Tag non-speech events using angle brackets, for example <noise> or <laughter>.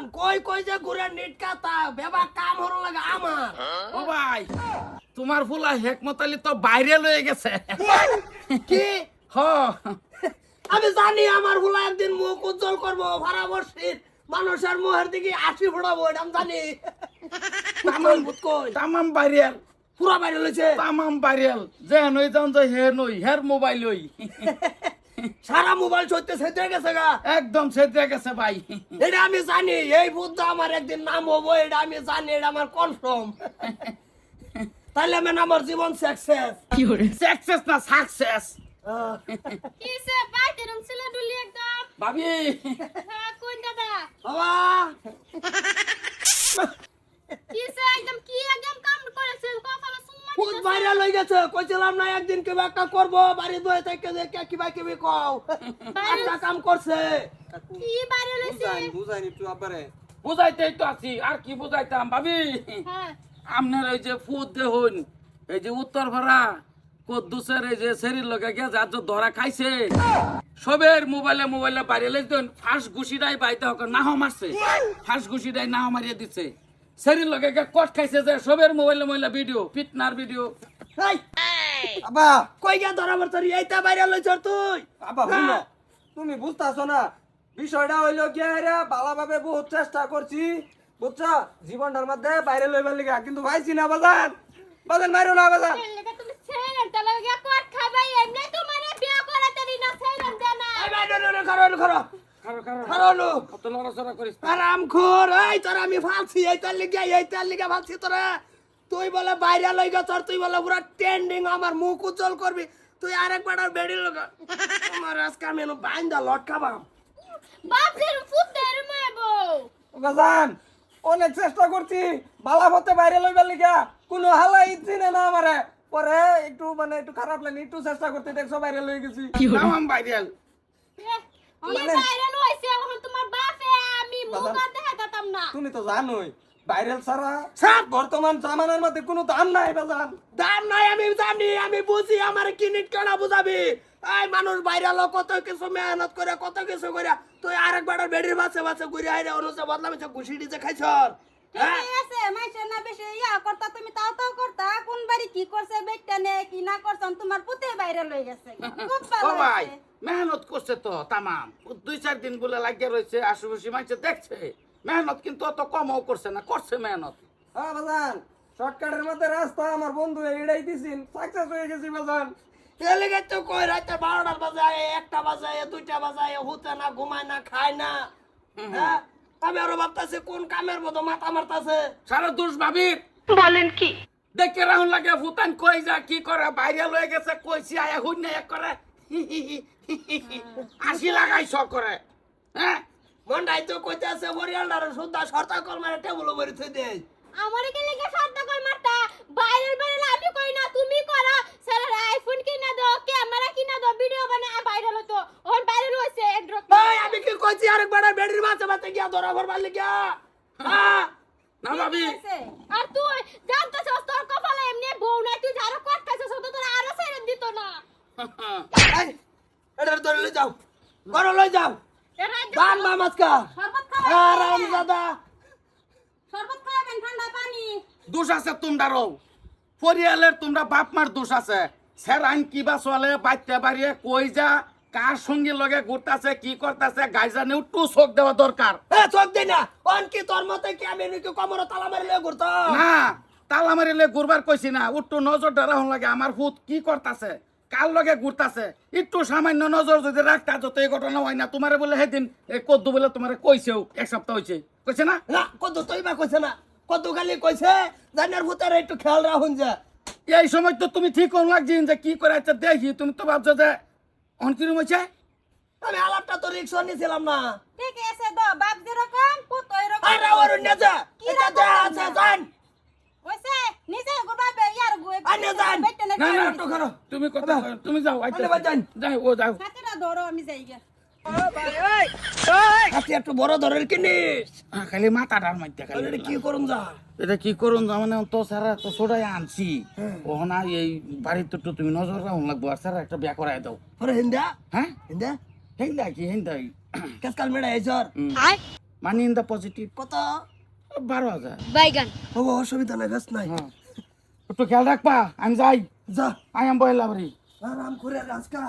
বাজান কই কই যে ঘুরে নিট কাতা বেবা কাম হলো লাগে আমার। ও ভাই তোমার ফুলা হেকমত আলী তো বাইরে লয়ে গেছে। কি? হ। আমি জানি আমার হুলা একদিন মুখ উজ্জ্বল করব ভারাবর্ষীর মানুষের মুখের দিকে আশি ফোড়াবো এটা আমি জানি। তামাম কই? তামাম বাইরেল। পুরা বাইরে লইছে তামাম বাইরেল। যে নই যান যে হে নই হের মোবাইল ওই সারা মোবাইল সত্যি সেটে গেছে গা। একদম সেদে গেছে ভাই। এটা আমি জানি এই বুদ্ধ আমার একদিন নাম হব এটা আমি জানি এটা আমার কনফার্ম তাহলে আমি আমার জীবন সাকসেস সাকসেস না সাকসেস কিসে বাইতে রুম ছিল ডুলি একদম? ভাবি। হ্যাঁ কোন দাদা? বাবা কিসে একদম কি একদম কাম করেছে কপালে বাইরে লই গেছে। কইছিলাম না একদিন কেবা একটা করব বাড়ি দয়ে থেকে দেখে কিবা কিবি কও। একটা কাম করছে। কি বুঝাইনি একটু আব্বারে। বুঝাইতেই তো আছি আর কি বুঝাইতাম ভাবি? হ্যাঁ। আপনার ওই যে ফুদ দেখুন এই যে উত্তর ভাড়া কদ্দুসের এই যে শরীর লগে গিয়ে যার ধরা খাইছে সবের মোবাইলে মোবাইলে বাইরে লেগেন ফার্স্ট ঘুষিটাই বাইতে হোক নাহ মারছে। ফার্স্ট ঘুষিটাই নাহ মারিয়ে দিচ্ছে শরীর লগে কট খাইছে যে সবের মোবাইলে মোবাইলে ভিডিও পিটনার ভিডিও এই, আব্বা কই গিয়া ধরা বর্তরি এইটা বাইরে লইছ তুই আব্বা শুনো তুমি বুঝতাছো না বিষয়টা হইল কি রে ভালোভাবে বহুত চেষ্টা করছি বুঝছ জীবনটার মধ্যে বাইরে লইবার লিগা কিন্তু ভাইছি না বাজান বাজান মারো না বাজান তুমি ছেড়ে তাহলে গিয়া কট খাবাই এমনি তোমারে বিয়া করাতে না ছেড়ে দে এই ভাই, নো, নো, নো, খারো, নো, খারো। খারো খারো খারো, নো। কত লড়াচড়া করিস আরাম খোর এই তোর আমি ফালছি এইটার লিগে এইটার লিগে ফালছি তোরা। তুই বলে বাইরে লই গেছ তুই বলে পুরা ট্রেন্ডিং আমার মুখ উজ্জ্বল করবি। তুই আরেকবার আর বেড়ি লোক আমার আজকে আমি এনে বাইন্দা লট খাবাম বাপ যে ফুট দের মাইবো বাজান অনেক চেষ্টা করছি ভালো হতে বাইরে লইবার লিগা। কোনো হালাই চিনে না আমারে। পরে একটু মানে একটু খারাপ লাগে একটু চেষ্টা করতে দেখছ বাইরে লই গেছি। তামাম বাইরেল কি বাইরে এখন তোমার বাপে আমি মুখ আর দেখাতাম না। তুমি তো জানোই ভাইরাল ছাড়া সাপ বর্তমান জামানার মধ্যে কোনো দাম নাই বাজান। দাম নাই আমি জানি আমি বুঝি আমার কিনিট কেনা বুঝাবি। এই মানুষ বাইরে কত কিছু মেহনত করে কত কিছু করে। তুই আরেকবার আর বেড়ির বাসে বাসে ঘুরে আইরে অনুসে বদলাম ঘুষি দিতে খাইছ হ্যাঁ? আছে না বেশি ইয়া করতা তুমি তাও তাও করতা। কি করছে বেটটা নে কি না করছন তোমার পুতে বাইরে লই গেছে। <laughs> খুব ভালো ও ভাই মেহনত করছে তো তামাম। দুই চার দিন বলে লাগিয়ে রয়েছে আশুপাশি মাইছে দেখছে। মেহনত কিন্তু অত কমও করছে না করছে মেহনত। হ্যাঁ বাজান শর্টকাটের মধ্যে রাস্তা আমার বন্ধু এড়াই দিছিন সাকসেস হয়ে গেছি বাজান। এলাকায় তো কই রাতে বারোটার বাজায় একটা বাজায় দুইটা বাজায় হুতে না ঘুমায় না খায় না। হ্যাঁ? আমি আরও ভাবতাছি কোন কামের মতো মাথা মারতাছে? সারা দোষ ভাবির। বলেন কি? দেখে রাহুল লাগে ভুতান কই যা কি করে বাইরে লয়ে গেছে কইছি আয়া হুই না এক করে। আসি লাগাই শ করে। হ্যাঁ? মন্ডাই তো কইতে আছে বরিয়ালদার সুদ্ধা সরতা কল মারে টেবুল উপরে থই দে। আমার কে লেগে সাধ্য কর মারতা? বাইরের বাইরে আমি কই না তুমি করো। স্যার আইফোন কিনা দাও ক্যামেরা কিনা দাও ভিডিও বানা বাইরে হলো তো ওর বাইরে রয়েছে এন্ড্রয়েড ভাই আমি কি কইছি আরেকবার আর বেড়ির মাঝে মাঝে গিয়া ধরা করবার লিগা হ্যাঁ। না ভাবি। আর তুই জানতেছস তোর কপালে এমনি বউ নাই তুই যারা কট খাইছস তো তোর আরও সাইরেন দিত না এই, এটা ধরে লই যাও লই যাও। বান বা মাছকা। আরাম দাদা শরবত খাওয়াবেন ঠান্ডা পানি। দোষ আছে তোমরারও পরিয়ালের তোমরা বাপ মার দোষ আছে। সেরাইন কিবা চলে? বাইতে বাড়িয়ে কই যা? কার সঙ্গে লগে ঘুরতাছে কি করতেছে? গাইজানে একটু চোখ দেওয়া দরকার। এ চোখ দে না। অন কি তোর মতে কি আমি নাকি কমর তালা মারি ঘুরতাম? না তালা মারিলে ঘুরবার কইছি না। একটু নজর রাখুন লাগে। আমার ভূত কি করতাছে? কার লগে ঘুরতাছে? একটু সামান্য নজর যদি রাখতা যত এই ঘটনা হয় না তোমারে বলে সেদিন এই কদ্দু বলে তোমারে কইছেও এক সপ্তাহ হয়েছে কইছে না? না কত তুই বা কইছে না। কদ্দু খালি কইছে জানার ভূতের একটু খেয়াল রাখুন যা। এই সময় তো তুমি ঠিক কোন লাগছি যে কি করে আচ্ছা দেখি তুমি তো ভাবছ যে অন কিরম হয়েছে আমি আলাপটা তো রিক্সা নিয়েছিলাম না। ঠিক আছে তো বাপ যেরকম পুত এরকম আরে ওর নেজা কি যা নেজা? আছে জান। যান। না তুমি কথা তুমি যাও আইতে আরে বাজান। যাও ও যাও। হাতিটা ধরো আমি যাই গিয়া। বড় ধরের কিনিস। খালি মাথাটার মধ্যে খালি। এটা কি করুন যা? এটা কি করুন মানে তো সারা তো ছোটাই আনছি। ও না এই বাড়িতে তো তুমি নজর রাখুন লাগবো। আর স্যার একটা বিয়া করাই দাও। পরে হিন্দা। হ্যাঁ? হিন্দা? হেন্দা কি? হেন্দা কেসকাল মেডা এই সর মানি ইন দ্য পজিটিভ কত? বারো হাজার। বাইগান। ও অসুবিধা নাই ব্যস্ত নাই। হ্যাঁ। একটু খেয়াল রাখবা আমি যাই। যা। আই এম বয়লা বাড়ি আরাম করে রাজকা।